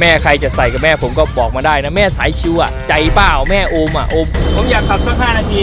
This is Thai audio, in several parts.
แม่ใครจะใส่กับแม่ผมก็บอกมาได้นะ แม่สายชิวอะ ใจเปล่าแม่โอมอะโอม ผมอยากขับสักห้านาที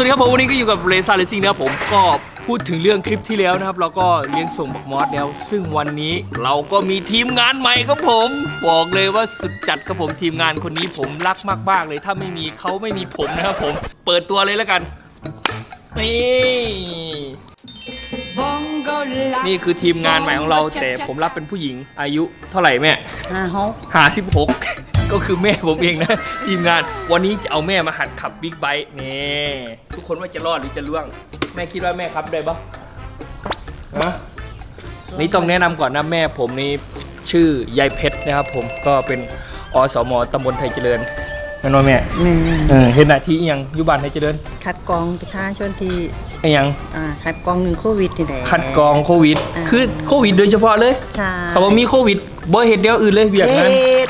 วสวัสดีครับผมวันนี้ก็อยู่กับเรซ่าเลซิ่งนะครับผมก็พูดถึงเรื่องคลิปที่แล้วนะครับ เราก็เลี้ยงส่งบักมอสแล้ว ซึ่งวันนี้เราก็มีทีมงานใหม่ครับผม บอกเลยว่าสุดจัดครับผมทีมงานคนนี้ผมรักมากๆเลย ถ้าไม่มีเขาไม่มีผมนะครับผม เปิดตัวเลยแล้วกันนี่นี่คือทีมงานใหม่ของเราแต่ผมรับเป็นผู้หญิงอายุเท่าไหร่แม่ห้าหกหาสิบหก ก็คือแม่ผมเองนะ ทีมงานวันนี้จะเอาแม่มาหัดขับบิ๊กไบค์นี่ทุกคนว่าจะรอดหรือจะล่วง แม่คิดว่าแม่ขับได้ปะฮะนี่ต้องแนะนำก่อนนะแม่ผมนี่ชื่อยายเพชรนะครับผมก็เป็นอสมตำบลไทยเจริญนั่นว่าแม่หนึ่งเออเห็นหน้าที่อิหยังอยุบานไทยเจริญคัดกรองประชาชนที่ไอ้หยังอ่าคัดกรองหนึ่งโควิดนี่แหละ คัดกรองโควิด อ่า คือโควิดโดยเฉพาะเลยใช่เขาบอกมีโควิดบ่เห็นเดียวอื่นเลยเบียกนั้น เฮ็ด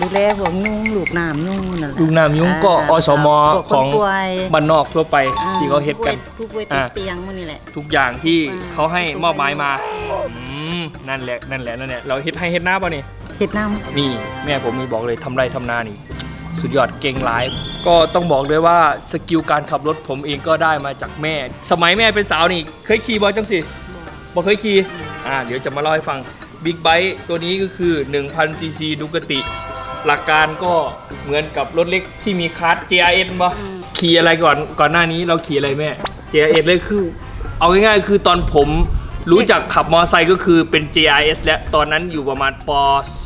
ดูแลพวกยุงลูกน้ำยุงนั่นแหละลูกน้ำยุงก็อสมพวกขคอนงป่วยบ้านนอกทั่วไปอ่ที่เขาเฮ็ดกัน ผู้ป่วยติดเตียงพวกนี้แหละ ทุกอย่างที่อ่าเขาให้มอบหมายมาอืมนั่นแหละนั่นแหละนั่นแหละเราเฮ็ดให้เฮ็ดหน้าป่ะนี่เฮ็ดน้นี่แม่ผมมีบอกเลยทำไรทำนานี่ สุดยอดเก่งหลาย ก็ต้องบอกเลยว่าสกิลการขับรถผมเองก็ได้มาจากแม่ สมัยแม่เป็นสาวนี่ เคยขี่บอจังสิบอกเคยขี่อ่าเดี๋ยวจะมาเล่าให้ฟังบิ๊กไบค์ตัวนี้ก็คือ1,000ซีซีดูกติ หลักการก็เหมือนกับรถเล็กที่มีคาร์ด JRN บ่ำอืมขี่อะไรก่อนก่อนหน้านี้เราขี่อะไรแม่ JRS เลยคือ เอาง่ายๆ คือตอนผมรู้จักขับมอไซค์ก็คือเป็น JRS และตอนนั้นอยู่ประมาณป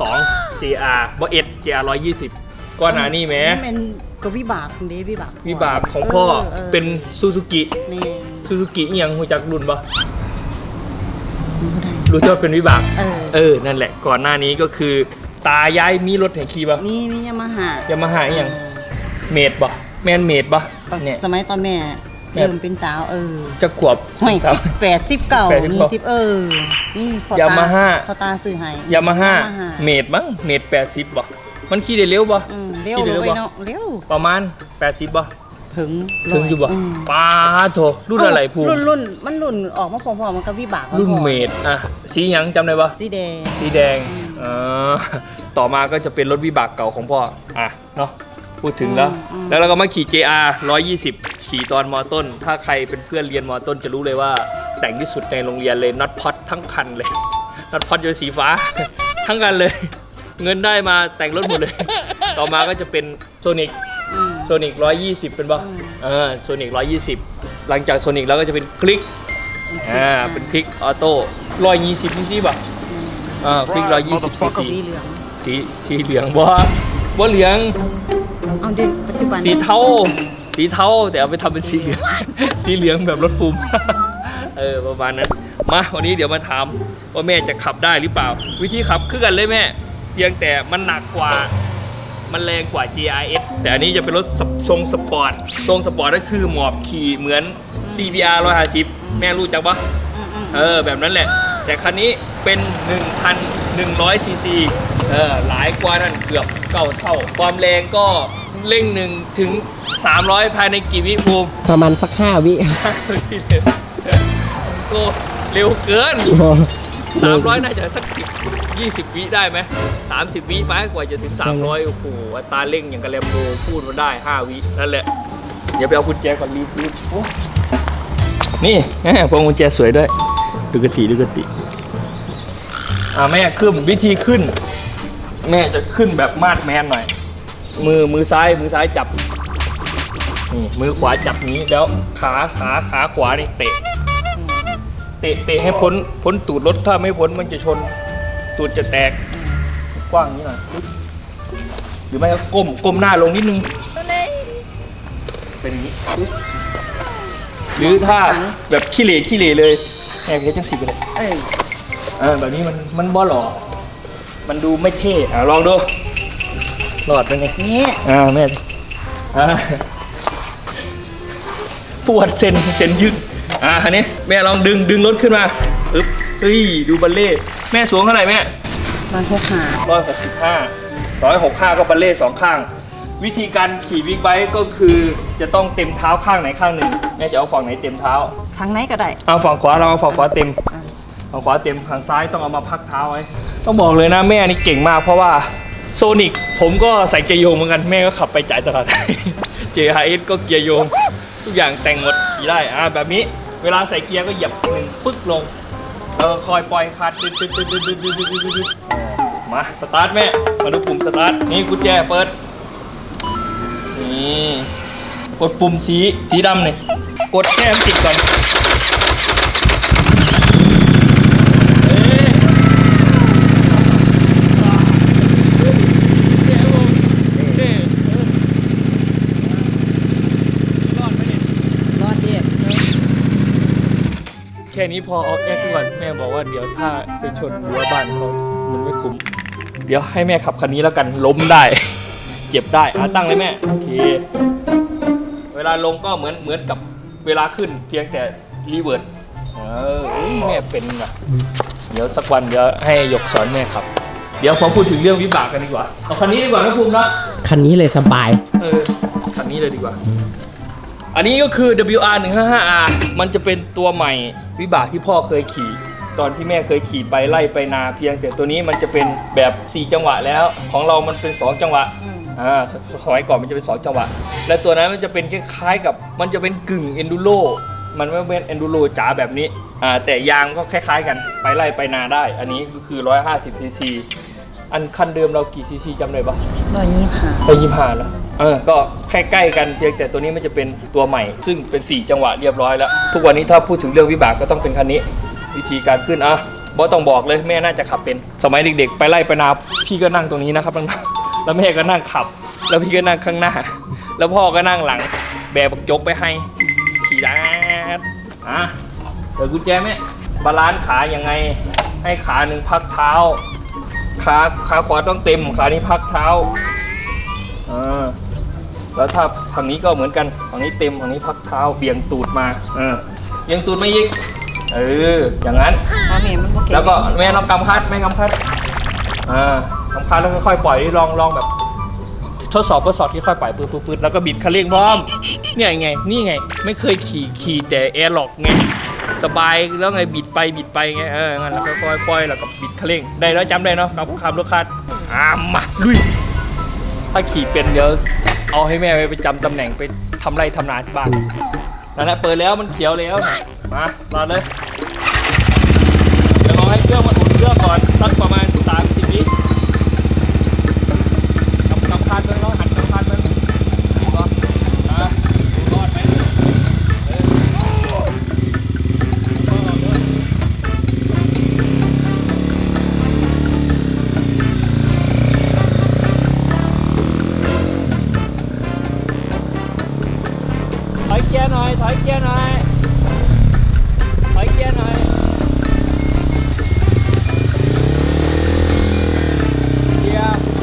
2 JR บเอ็ด JR 120ก่อนหน้านี้แหมเป็นก็วิบากคุณเด้วิบากวิบากของพ่อออเป็นซูซูกินี่ซูซูกิอีหยังรู้จักรุ่นปะบ่ได้รู้จักว่าเป็นวิบากเออเออนั่นแหละก่อนหน้านี้ก็คือ ตายายมีรถแห่งขี่ปะนี่มียามาฮ่ายามาฮ่าอีหยังเมดปะแมนเมดปะเนี่ย สมัยตอนแม่แม่ เริ่มเป็นสาวเออจะขวบห่วยครับสิบแปดสิบเก้าแปดสิบนี่เก้าสิบเออ นี่พอตายามาฮ่า พอตาซื้อให้ยามาฮ่าฮ่าเมดมั้งเมดแปดสิบบ่มันขี่ได้เร็วบ่ อืมเร็วขี่ได้เลเร็วยบ่ เนาะเร็วประมาณแปดสิบบ่ถึงถึงอยู่บ่มป้าโถรุ่นอะไรภูมิรุ่นรุ่นมันรุ่นออกมาพอๆมันก็วิบากรุ่นเมดอะสีหยังจำได้บ่สีแดงสีแดง อืม อ่าต่อมาก็จะเป็นรถวิบากเก่าของพ่อ อะ เนาะพูดถึงแล้ว อืม แล้วเราก็มาขี่ JR 120 ขี่ตอนมอต้น ถ้าใครเป็นเพื่อนเรียนมอต้นจะรู้เลยว่า แต่งที่สุดในโรงเรียนเลยน็อตพอตทั้งคันเลยน็อตพอตอยู่สีฟ้า ทั้งคันเลย เงินได้มาแต่งรถหมดเลย ต่อมาก็จะเป็นโซนิก อืม โซนิก120 เป็นปะอืม เออโซนิก120 หลังจากโซนิกแล้วก็จะเป็นคลิก อ่า เป็นคลิกออโต้120ซีซีป่ะ อืมอ่าคลิก120ซีซีสีเหลือง สีสีเหลืองบ่บ่เหลือง เอาเด็กปัจจุบันสีเทาสีเทาแต่เอาไปทำเป็นสีเหลือง สีเหลืองแบบรถปุ่มเออประมาณนั้น มาวันนี้เดี๋ยวมาถามว่าแม่จะขับได้หรือเปล่า วิธีขับคือกันเลยแม่ เพียงแต่มันหนักกว่า มันแรงกว่า GRS แต่อันนี้จะเป็นรถสปทรงสปอร์ต ทรงสปอร์ตก็คือหมอบขี่เหมือน CBR 150 แม่รู้จักปะอืมอืมเออแบบนั้นแหละ แต่คันนี้เป็น 1,100ซีซีเออหลายกว่านั่นเกือบเก้าเท่า ความแรงก็เร่งหนึ่งถึง 300 ภายในกี่วิภูมิประมาณสักห้าวิก็เร็วเกิน 300 น่าจะสัก10 20วิได้ไหม30วิไปกว่าจะถึง 300 โอ้โหอัตราเร่งอย่างกับแลมโบพูดมาได้ 5 วินั่นแหละ เดี๋ยวไปเอากุญแจก่อนรีบรีบโอ้นี่แม่พวงกุญแจสวยด้วย ดูกติดูกติอ่าแม่ขึ้นวิธีขึ้น แม่จะขึ้นแบบมาดแมนหน่อย มือมือซ้ายมือซ้ายจับนี่มือขวาจับนี้แล้วขาขาขาขวานี่เตะ เตะเตะให้พ้นพ้นตูดรถถ้าไม่พ้นมันจะชน ตูดจะแตก กว้างนี้หน่อยหรือไม่ก็ก้มก้มหน้าลงนิดนึงเป็นนี้หรือถ้าแบบขี้เหร่ขี้เหร่เลย แอบเพียจังสิบเลยเออเออแบบนี้มันมันบ่หล่อมันดูไม่เท่อะลองดูรอดเป็นไงนี่อ่าแม่อ่าปวดเส้นเส้นยึดอะคันนี้แม่ลองดึงดึงรถขึ้นมาอึ๊บเฮ้ยดูบัลเล่ต์แม่สูงเท่าไหร่แม่มันหกหาร้อยหกสิบห้าร้อยหกห้าก็บัลเล่ต์สองข้าง วิธีการขี่บิ๊กไบค์ก็คือจะต้องเต็มเท้าข้างไหนข้างหนึ่งแม่จะเอาฝั่งไหนเต็มเท้าทางไหนก็ได้เอาฝั่งขวาเราเอาฝั่งขวาเต็มฝั่งขวาเต็มฝั่งซ้ายต้องเอามาพักเท้าไว้ต้องบอกเลยนะแม่นี่เก่งมาก เพราะว่าโซนิกผมก็ใส่เกียร์โยงเหมือนกันแม่ก็ขับไปจ่ายตลาดเจฮะ JHS ก็เกียร์โยง ทุกอย่างแต่งหมดขี่ได้อ่าแบบนี้เวลาใส่เกียร์ก็เหยียบหนึ่งปึ๊กลงเออคอยปล่อยคาดตึ๊ดตึ๊ดตึ๊ดตึ๊ดตึ๊ดึดมาสตาร์ทแม่มาดูปุ่มสตาร์ทนี่กุญแจเปิด นี่กดปุ่มสีสีดำเลยกดแค่ติดก่อนเอ๊ะเดี๋ยวผมเอ๊ะเออรอดไหมเนี่ยรอดเดียแค่นี้พอเอาแอคก่อนแม่บอกว่าเดี๋ยวถ้าไปชนรั้วบ้านเขามันไม่คุ้ม เดี๋ยวให้แม่ขับคันนี้แล้วกันล้มได้ เจ็บได้อะตั้งเลยแม่โอเคเวลาลงก็เหมือนเหมือนกับเวลาขึ้นเพียงแต่รีเวิร์ดเออเอ้ยแม่เป็นอะเดี๋ยวสักวันเดี๋ยวให้หยกสอนแม่ครับ เดี๋ยวผมพูดถึงเรื่องวิบากกันดีกว่าเอาคันนี้ดีกว่านะภูมินะคันนี้เลยสบาย เออคันนี้เลยดีกว่า อันนี้ก็คือ WR 1 5 5 R มันจะเป็นตัวใหม่วิบากที่พ่อเคยขี่ ตอนที่แม่เคยขี่ไปไล่ไปนาเพียง แต่ตัวนี้มันจะเป็นแบบ 4 จังหวะแล้ว ของเรามันเป็น 2 จังหวะ อืมอ่าสสมัยก่อนมันจะเป็น2จังหวะ และตัวนั้นมันจะเป็นคล้ายๆกับมันจะเป็นกึ่งเอนดูโรมันไม่เป็นเอนดูโรจ๋าแบบนี้อ่าแต่ยางก็คล้ายๆกันไปไล่ไปนาได้ อันนี้ก็คือ 150 cc อันคันเดิมเรากี่ cc จำได้ปะร้อยยี่ห้าไปยี่ห้าแล้วเออก็ใกล้ๆกันเพียงแต่ตัวนี้มันจะเป็นตัวใหม่ ซึ่งเป็น 4 จังหวะเรียบร้อยแล้ว ทุกวันนี้ถ้าพูดถึงเรื่องวิบากก็ต้องเป็นคันนี้ วิธีการขึ้นอะบอสต้องบอกเลยแม่น่าจะขับเป็น สมัยเด็กๆ ไปไล่ไปนาพี่ก็นั่งตรงนี้นะครับน้องๆ แล้วแม่ก็นั่งขับ แล้วพี่ก็นั่งข้างหน้า แล้วพ่อก็นั่งหลัง แบกบักจกไปให้ ขี่ด้านอะเดี๋ยวกุญแจแม่บาลานซ์ขายังไง ให้ขาหนึ่งพักเท้า ขาขาขวาต้องเต็ม ขานี้พักเท้าอ่าแล้วถ้าฝั่งนี้ก็เหมือนกันฝั่งนี้เต็มฝั่งนี้พักเท้าเบี่ยงตูดมาเออเบี่ยงตูดไม่ยิกเอออย่างนั้นถ้าเมียมันโอเคแล้วก็แม่ลองกำคัดแม่กำคัดอ่า กำคัดแล้วค่อยๆปล่อยลองลองแบบ ทดสอบทดสอบที่ค่อยปล่อยปื๊ดปื๊ดแล้วก็บิดคันเร่งพร้อม เนี่ยไง นี่ไง ไม่เคยขี่ขี่แต่แอร์ล็อกไงสบายแล้วไงบิดไปบิดไปไงเอองั้นแล้วก็ค่อยๆปล่อยแล้วก็บิดคันเร่งได้แล้วจำได้เนาะกับขับรถคัดอ่ามาลุยถ้าขี่เป็นเดี๋ยวเอาให้แม่ไปจำตำแหน่งไปทำไรทำนาที่บ้านนั่นแหละเปิดแล้วมันเขียวแล้วมามาเลย เดี๋ยวรอให้เครื่องมันอุ่นเครื่องก่อนสักประมาณสาม เกียร์หน่อย ถอยเกียร์หน่อย ถอยเกียร์หน่อยเกียร์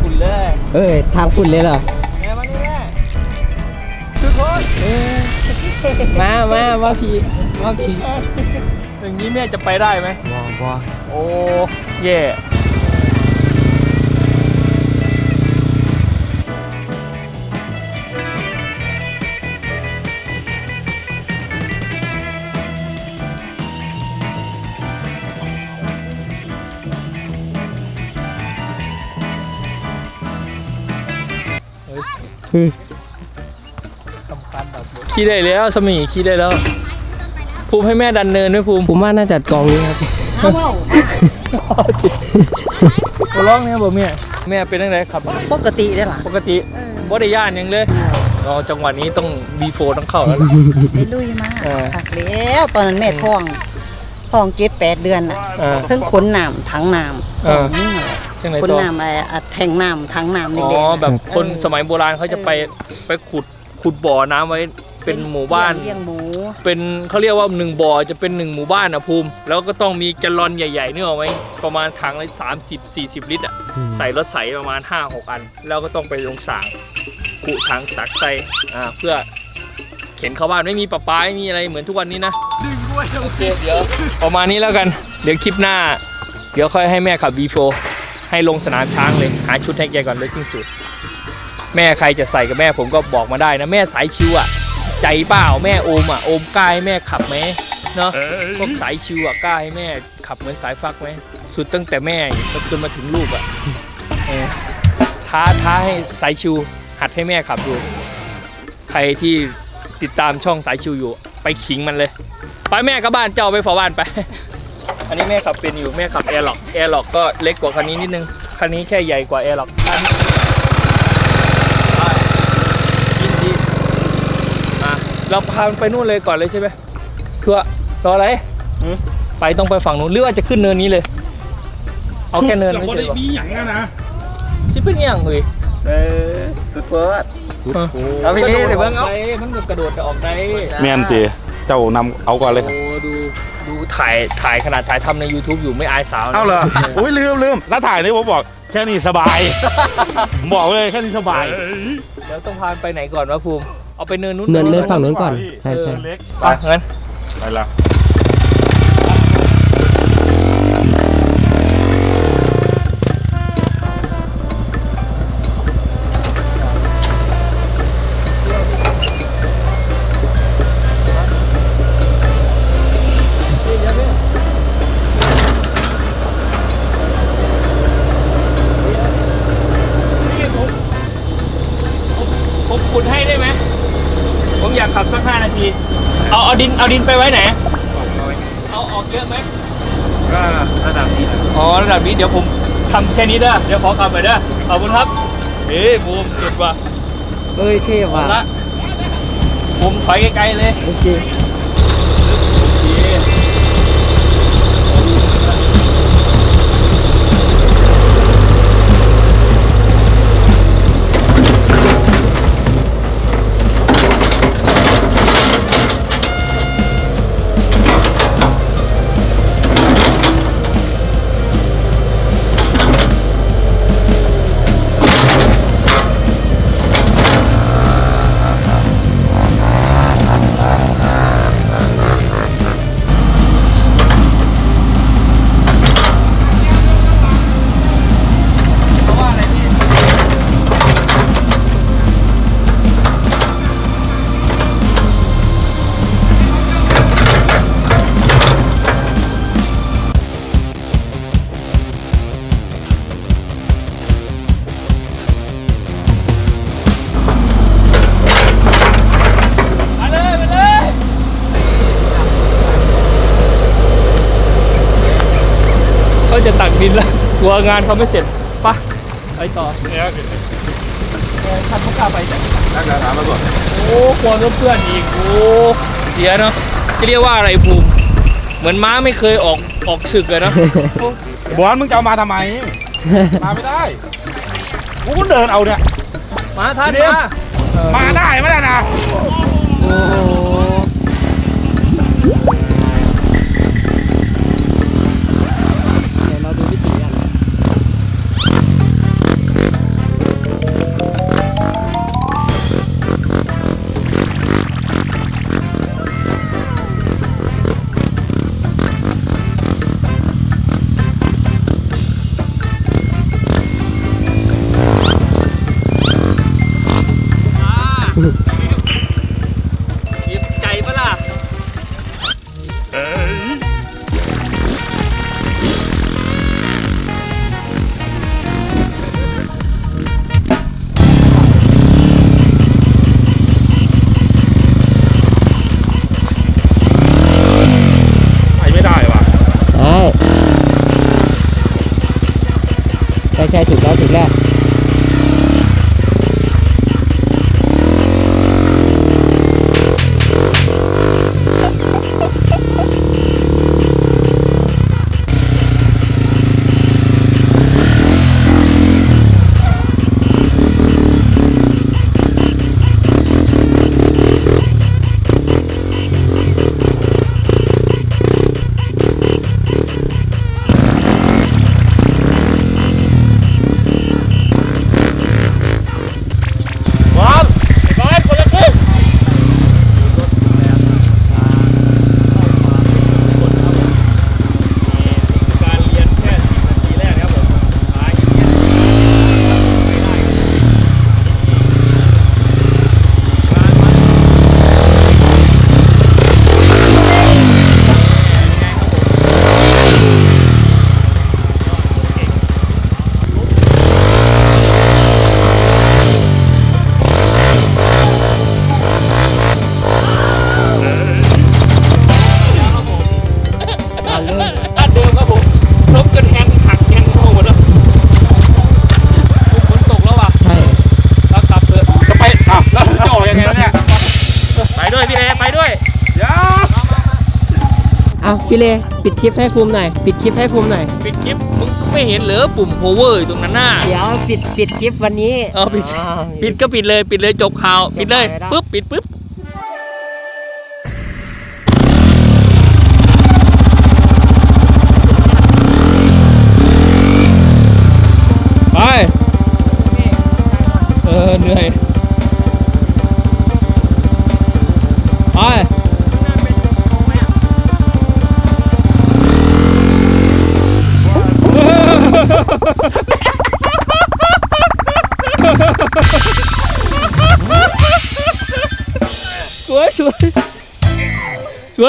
ฝุ่นเลยเอ้ยทางฝุ่นเลยเหรอแม่มานี่แม่ทุกคนเออมามาว่าพี่ว่าพี่อย่างนี้แม่จะไปได้ไหมบอบ่โอ้แย่ ขี่ได้แล้วสมีขี่ได้แล้ว ภูมิให้แม่ดันเนินด้วยภูมิผมว่าน่าจะกองนี้ครับเอาเว้าขอร้องเนี่ยบอกแม่แม่เป็นยังไงขับปกติได้อล่ะปกติเออบ่ได้ย่านหยังเลยรอจังหวะนี้ต้อง B4 ต้องเข้าแล้วล่ะได้ลุยมากเออหักแล้วตอนนั้นแม่ท้องท้องเจ็ดแปดเดือนน่ะอ่าเพิ่งขนน้ำถังน้ำเออนี่ อะไรที่ไหนขนต่อน้ำอะไรอะแทงน้ำถังน้ำอ๋แดองๆแบบคนเออสมัยโบราณเขาจะไปไปขุดขุดบ่อน้ำไว้เป็นหมู่บ้าน เลี้ยงหมูเป็นเขาเรียกว่าหนึ่งบ่อจะเป็นหนึ่งหมู่บ้านนะภูมิ แล้วก็ต้องมีแกลลอนใหญ่ๆเนี่ยเอาไหมประมาณถังละสามสิบสี่สิบลิตรอะใส่รถใสประมาณห้าหกอัน แล้วก็ต้องไปลงสางขุถังตักใส่อ่าเพื่อเข็นเข้าบ้านไม่มีประปาไม่มีอะไรเหมือนทุกวันนี้นะโอเคเดี๋ยวประมาณนี้แล้วกัน เดี๋ยวคลิปหน้า เดี๋ยวค่อยให้แม่ขับ V4 ให้ลงสนามช้างเลย หาชุดให้แกก่อนเลยสิ้นสุด แม่ใครจะใส่กับแม่ผมก็บอกมาได้นะ แม่สายชิวอะใจเปล่าแม่โอมอะโอมกล้าให้แม่ขับไหมเนาะพวกสายชิวอะกล้าให้แม่ขับเหมือนสายฟักไหมสุดตั้งแต่แม่จนมาถึงลูกอะเออท้าท้าให้สายชิวหัดให้แม่ขับดูใครที่ติดตามช่องสายชิวอยู่ ไปขิงมันเลย ไปแม่กลับบ้านเจ้าไปฝาบ้านไป อันนี้แม่ขับเป็นอยู่แม่ขับแอร์ล็อกแอร์ล็อกก็เล็กกว่าคันนี้นิดนึง คันนี้แค่ใหญ่กว่าแอร์ล็อกคันนี้ไปยินดีอะเราพามันไปนู่นเลยก่อนเลยใช่ไหมคือว่ารออะไรหืม ไปต้องไปฝั่งนู้นหรือว่าจะขึ้นเนินนี้เลย เอาแค่เนินไม่ใช่หรอมีอย่างนั้นนะชิเป็นอหย่างเลยเออสุดเฟิร์ส เออเอาพี่เดี๋ยวเบิ่งเอา ไปมันก็กระโดดจะออกได้ แม่นตีเจ้านำเอาก่อนเลยโอ้ดูดู ถ่ายถ่ายขนาดถ่ายทำใน YouTube อยู่ไม่อายสาวนะ เอาเหรอ อุ้ยลืมลืมแล้วถ่ายนี่ผมบอกแค่นี้สบาย ผมบอกเลยแค่นี้สบายเดี๋ยวต้องพาไปไหนก่อนวะภูมิ เอาไปเนินนู้นเนินเนินก่อฝั่งนู้นก่อน ใช่ใช่เล็กไปงั้นไปละ เอาเอาดินเอาดินไปไว้ไหน เอาออกเยอะไหมก็ระดับนี้อ๋อระดับนี้เดี๋ยวผมทำแค่นี้เด้อเดี๋ยวขอขับไปเด้อขอบคุณครับเฮ้ยบูมสุดว่ะเอ้ยเท่เอาว่ะละผมถอยไกลๆเลย โอเค กลัวงานเขาไม่เสร็จปะไปต่อเนี่ยเออขับเขากล้าไปจ้ะนักการถามมาก่อนโอ้กลัวเพื่อนอีกโอ้เสียเนาะจะเรียกว่าอะไรภูมิ เหมือนม้าไม่เคยออกออกศึกเลยเนาะโอ้บอลมึงจะเอามาทำไม มาไม่ได้กูก็เดินเอาเนี่ย มาท่านเดี๋ยวมามาได้ไหมล่ะนะโอ้ ใช่ถูกแล้วถูกแล้ว พี่เลปิดคลิปให้ภูมิหน่อยปิดคลิปให้ภูมิหน่อยปิดคลิปมึงไม่เห็นเหรอปุ่ม power อยู่ตรงนั้นน่ะ เดี๋ยวปิดปิดคลิปวันนี้เออปิด ปิดก็ปิดเลยปิดเลยจบข่าว ปิดเลยจบข่าวเลยนะปุ๊บปิดปุ๊บ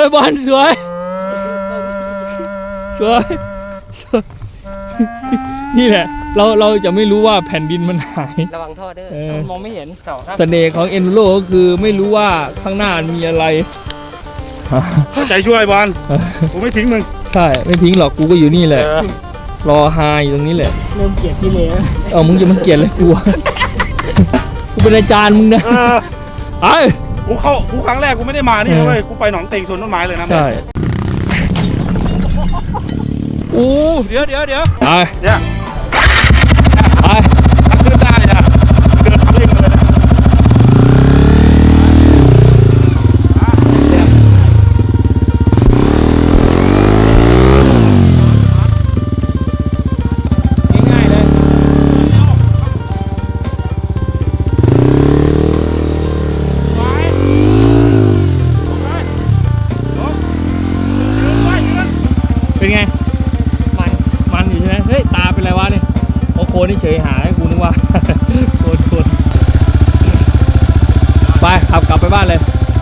วยบอลสวยสวย สวย นี่แหละ เราเราจะไม่รู้ว่าแผ่นดินมันหาย ระวังท่อเด้อเออ มองไม่เห็นสองครับเสน่ห์ของเอ็นโรก็คือไม่รู้ว่าข้างหน้ามีอะไร ใจช่วยบอลกูไม่ทิ้งมึงใช่ ไม่ทิ้งหรอกกูก็อยู่นี่แหละ รอฮาอยู่ตรงนี้แหละ เริ่มเกลียดพี่เลเออมึงจะมันเกลียดอะไรกูวะกูเป็นอาจารย์มึงนะเออ ไอ้ กูเข้ากูครั้งแรกกูไม่ได้มานี่นะเว้ยกูไปหนองเต็งสวนต้นไม้เลยนะใช่อู้เดี๋ยวเดี๋ยวเดี๋ยวไปเนี่ย